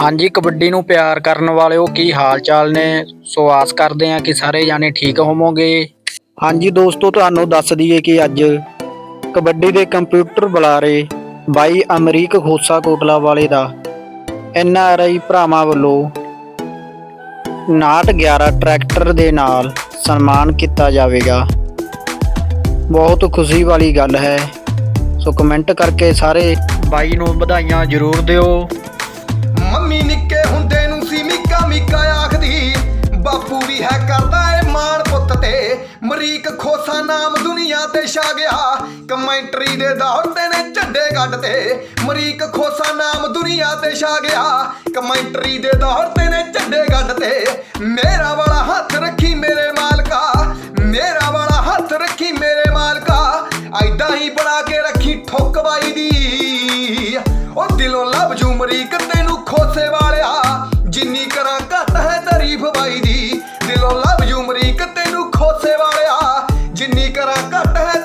ਹਾਂਜੀ ਕਬੱਡੀ ਨੂੰ ਪਿਆਰ ਕਰਨ ਵਾਲਿਓ ਕੀ ਹਾਲ ਚਾਲ ਨੇ? ਸੋ ਆਸ ਕਰਦੇ ਹਾਂ ਕਿ ਸਾਰੇ ਜਾਣੇ ਠੀਕ ਹੋਵੋਗੇ। ਹਾਂਜੀ ਦੋਸਤੋ ਤੁਹਾਨੂੰ ਦੱਸ ਦਈਏ ਕਿ ਅੱਜ ਕਬੱਡੀ ਦੇ ਕੰਪਿਊਟਰ ਬੁਲਾਰੇ ਬਾਈ ਅਮਰੀਕ ਖੋਸਾ ਕੋਟਲਾ ਵਾਲੇ ਦਾ ਐਨ ਆਰ ਆਈ ਭਰਾਵਾਂ ਵੱਲੋਂ 911 ਟਰੈਕਟਰ ਦੇ ਨਾਲ ਸਨਮਾਨ ਕੀਤਾ ਜਾਵੇਗਾ। ਬਹੁਤ ਖੁਸ਼ੀ ਵਾਲੀ ਗੱਲ ਹੈ। ਸੋ ਕਮੈਂਟ ਕਰਕੇ ਸਾਰੇ ਬਾਈ ਨੂੰ ਵਧਾਈਆਂ ਜ਼ਰੂਰ ਦਿਓ। ਮੰਮੀ ਨਿੱਕੇ ਹੁੰਦੇ ਨੂੰ ਸੀ ਮਿੱਕਾ ਮਿੱਕਾ ਆਖਦੀ। ਬਾਪੂ ਵੀ ਹੈ ਕਰਦਾ ਏ ਮਾਣ ਪੁੱਤ ਤੇ। ਮਰੀਕ ਖੋਸਾ ਨਾਮ ਦੁਨੀਆ ਤੇ ਛਾ ਗਿਆ। ਕਮੈਂਟਰੀ ਦੇ ਦੌੜਦੇ ਨੇ ਝੰਡੇ ਗੱਡ ਤੇ। ਮਰੀਕ ਖੋਸਾ ਨਾਮ ਦੁਨੀਆ ਤੇ ਛਾ ਗਿਆ। ਕਮੈਂਟਰੀ ਦੇ ਦੌੜਦੇ ਨੇ ਝੰਡੇ ਗੱਡ ਮੇਰਾ ਵਾਲਾ ਹੱਥ ਰੱਖੀ ਮੇਰੇ ਮਾਲਕਾ। ਮੇਰਾ ਵਾਲਾ ਹੱਥ ਰੱਖੀ ਮੇਰੇ ਮਾਲਕਾ। ਐਦਾਂ ਹੀ ਬਣਾ ਕੇ ਰੱਖੀ ਠੋਕਵਾਈ ਦੀ। ਉਹ ਦਿਲੋਂ ਲੱਭ ਜੂ ਮਰੀਕ ਖੋਸੇ ਵਾਲਿਆ, ਜਿੰਨੀ ਕਰਾਂ ਘੱਟ ਹੈ ਤਾਰੀਫ ਬਾਈ ਦੀ। ਦਿਲੋਂ ਲਵ ਜੂ ਮਰੀਕ ਤੈਨੂੰ ਖੋਸੇ ਵਾਲਿਆ, ਜਿੰਨੀ ਕਰਾਂ ਘੱਟ ਹੈ